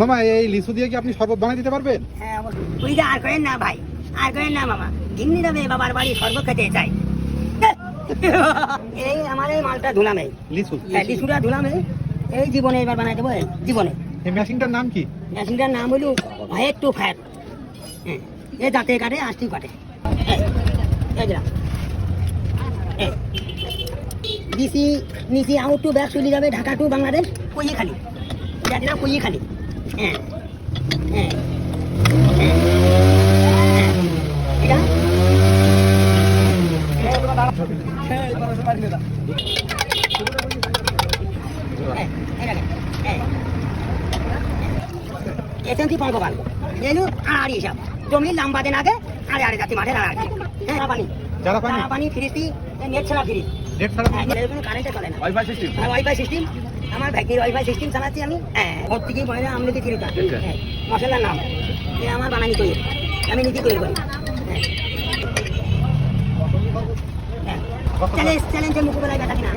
মামা এই লিচু দিয়ে কি আপনি শরবত বানিয়ে দিতে পারবেন? হ্যাঁ। ওই আর করেন না ভাই আর করেন না মামা। গিন্নি যাবে বাবার বাড়ি শরবত খেতে চাই এই আমার এই মালটা ধুলাম এই লিচু। হ্যাঁ, লিচুটা ধুলাম এই এই জীবনে এবার বানাই দেবো জীবনে। এই মেশিনটার নাম কি? মেশিনটার নাম হলো ফাইভ টু ফাইভ হ্যাঁ এ দাঁতে কাটে আষ্টি কাটে। ডিসি নিচি আউট টু ব্যাক চলে যাবে ঢাকা টু বাংলাদেশ কইয়ে খালি। দিলাম খালি। এসেন্সি পঙ্কপাল এলু আড়াড়ি হিসাব জমি লাম্বা দেন আগে আড়ে আড়ে যাচ্ছি মাঠে আড়াড়ি হ্যাঁ পানি। যারা পানি? পানি ফ্রিজটি নেট ছাড়া ফ্রিজ নেট ছাড়া কারেন্টে চলে না। ওয়াইফাই সিস্টেম ওয়াইফাই সিস্টেম আমার ভাগ্যের ওয়াইফাই সিস্টেম চালাচ্ছি আমি। হ্যাঁ ওর থেকে মহিলা আমলেকে চিনি হ্যাঁ মশলার নাম। এ আমার বানানি তৈরি। আমি নিজে তৈরি করি। হ্যাঁ। চ্যালেঞ্জ চ্যালেঞ্জের মুখোবেলায় বেটা কিনা